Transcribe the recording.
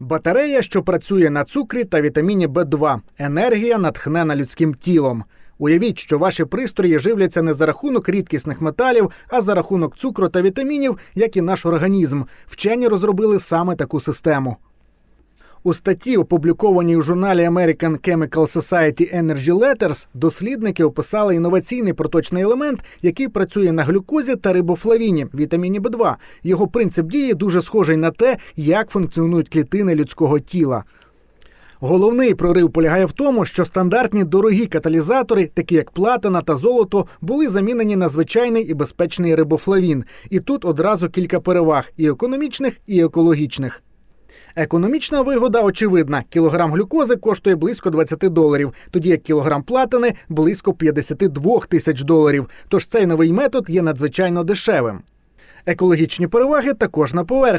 Батарея, що працює на цукрі та вітаміні Б2. Енергія натхнена людським тілом. Уявіть, що ваші пристрої живляться не за рахунок рідкісних металів, а за рахунок цукру та вітамінів, як і наш організм. Вчені розробили саме таку систему. У статті, опублікованій у журналі American Chemical Society Energy Letters, дослідники описали інноваційний проточний елемент, який працює на глюкозі та рибофлавіні, вітаміні Б2. Його принцип дії дуже схожий на те, як функціонують клітини людського тіла. Головний прорив полягає в тому, що стандартні дорогі каталізатори, такі як платина та золото, були замінені на звичайний і безпечний рибофлавін. І тут одразу кілька переваг і економічних, і екологічних. Економічна вигода очевидна: кілограм глюкози коштує близько 20 доларів, тоді як кілограм платини близько 52 тисяч доларів. Тож цей новий метод є надзвичайно дешевим. Екологічні переваги також на поверхні.